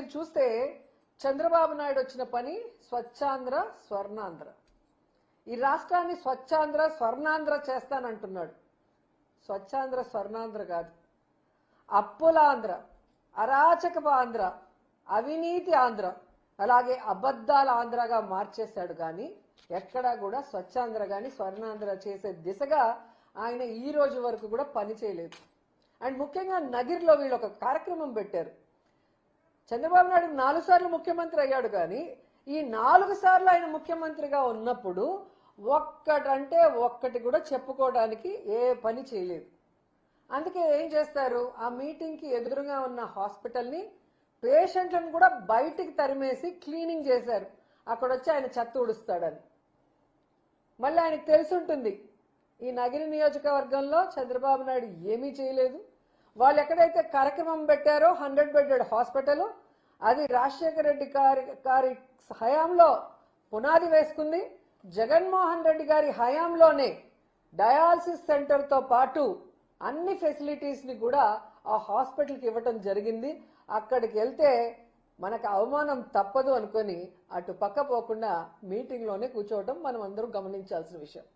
మీరు చూస్తే చంద్రబాబు నాయుడు వచ్చిన పని స్వచ్ఛాంధ్ర స్వర్ణాంధ్ర. ఈ రాష్ట్రాన్ని స్వచ్ఛాంధ్ర స్వర్ణాంధ్ర చేస్తానంటున్నాడు. స్వచ్ఛాంధ్ర స్వర్ణాంధ్ర కాదు. అప్పులాంధ్ర అరాచకపు ఆంధ్ర అవినీతి ఆంధ్ర అలాగే అబద్ధాల ఆంధ్రగా మార్చేశాడు కానీ ఎక్కడా కూడా స్వచ్ఛాంధ్ర కానీ స్వర్ణాంధ్ర చేసే దిశగా ఆయన ఈ రోజు వరకు కూడా పని చేయలేదు. అండ్ ముఖ్యంగా నగిరిలో వీళ్ళు ఒక కార్యక్రమం పెట్టారు. చంద్రబాబు నాయుడు నాలుగు సార్లు ముఖ్యమంత్రి అయ్యాడు కానీ ఈ నాలుగు సార్లు ఆయన ముఖ్యమంత్రిగా ఉన్నప్పుడు ఒక్కటంటే ఒక్కటి కూడా చెప్పుకోవడానికి ఏ పని చేయలేదు. అందుకే ఏం చేస్తారు? ఆ మీటింగ్కి ఎదురుగా ఉన్న హాస్పిటల్ని పేషెంట్లను కూడా బయటికి తరిమేసి క్లీనింగ్ చేశారు. అక్కడ వచ్చి ఆయన చెత్త ఉడుస్తాడని మళ్ళీ ఆయనకు తెలిసి ఉంటుంది ఈ నగిరి నియోజకవర్గంలో చంద్రబాబు నాయుడు ఏమీ చేయలేదు. వాళ్ళు ఎక్కడైతే కార్యక్రమం పెట్టారో హండ్రెడ్ బెడెడ్ హాస్పిటల్ అది రాజశేఖర రెడ్డి గారి గారి హయాంలో పునాది వేసుకుంది. జగన్మోహన్ రెడ్డి గారి హయాంలోనే డయాలసిస్ సెంటర్తో పాటు అన్ని ఫెసిలిటీస్ని కూడా ఆ హాస్పిటల్కి ఇవ్వటం జరిగింది. అక్కడికి వెళ్తే మనకు అవమానం తప్పదు అనుకొని అటు పక్క పోకుండా మీటింగ్లోనే కూర్చోవటం మనం అందరం గమనించాల్సిన విషయం.